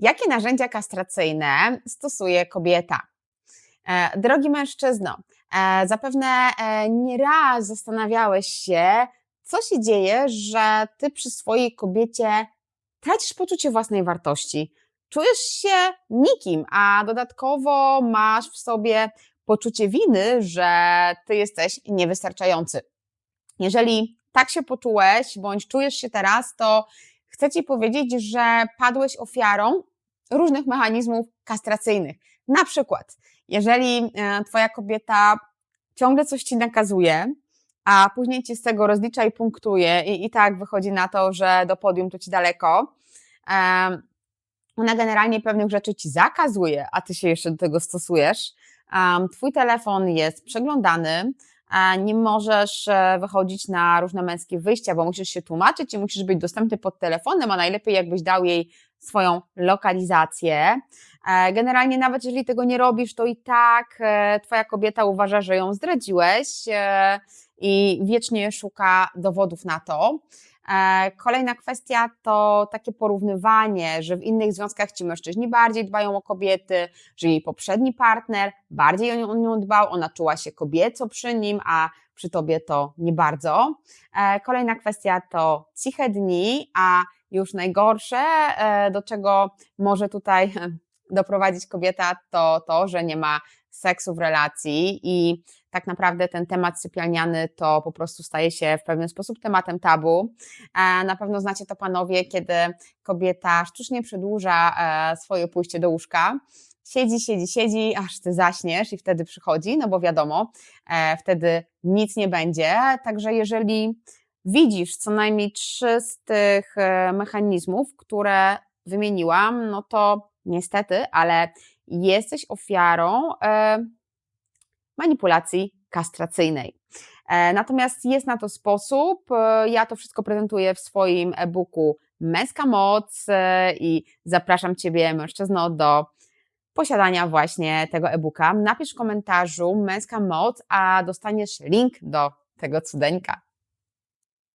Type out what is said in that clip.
Jakie narzędzia kastracyjne stosuje kobieta? E, drogi mężczyzno, e, zapewne e, nieraz zastanawiałeś się, co się dzieje, że ty przy swojej kobiecie tracisz poczucie własnej wartości. Czujesz się nikim, a dodatkowo masz w sobie poczucie winy, że ty jesteś niewystarczający. Jeżeli tak się poczułeś, bądź czujesz się teraz, to chcę Ci powiedzieć, że padłeś ofiarą różnych mechanizmów kastracyjnych. Na przykład, jeżeli e, Twoja kobieta ciągle coś Ci nakazuje, a później Ci z tego rozlicza i punktuje i, i tak wychodzi na to, że do podium to Ci daleko, ona generalnie pewnych rzeczy Ci zakazuje, a Ty się jeszcze do tego stosujesz, Twój telefon jest przeglądany, nie możesz e, wychodzić na różne męskie wyjścia, bo musisz się tłumaczyć i musisz być dostępny pod telefonem, a najlepiej jakbyś dał jej swoją lokalizację. E, generalnie nawet jeżeli tego nie robisz, to i tak e, twoja kobieta uważa, że ją zdradziłeś i wiecznie szuka dowodów na to. E, kolejna kwestia to takie porównywanie, że w innych związkach ci mężczyźni bardziej dbają o kobiety, że jej poprzedni partner bardziej o nią dbał, ona czuła się kobieco przy nim, a przy tobie to nie bardzo. E, kolejna kwestia to ciche dni, a już najgorsze, e, do czego może tutaj doprowadzić kobieta, to to, że nie ma seksu w relacji i tak naprawdę ten temat sypialniany to po prostu staje się w pewien sposób tematem tabu. E, na pewno znacie to panowie, kiedy kobieta sztucznie przedłuża e, swoje pójście do łóżka, siedzi, siedzi, siedzi, aż ty zaśniesz i wtedy przychodzi, no bo wiadomo, e, wtedy nic nie będzie. Także jeżeli widzisz co najmniej trzy z tych mechanizmów, które wymieniłam, no to niestety, ale jesteś ofiarą e, manipulacji kastracyjnej. E, natomiast jest na to sposób. E, ja to wszystko prezentuję w swoim e-booku Męska Moc i zapraszam Ciebie, mężczyzno, do posiadania właśnie tego e-booka. Napisz w komentarzu Męska Moc, a dostaniesz link do tego cudeńka.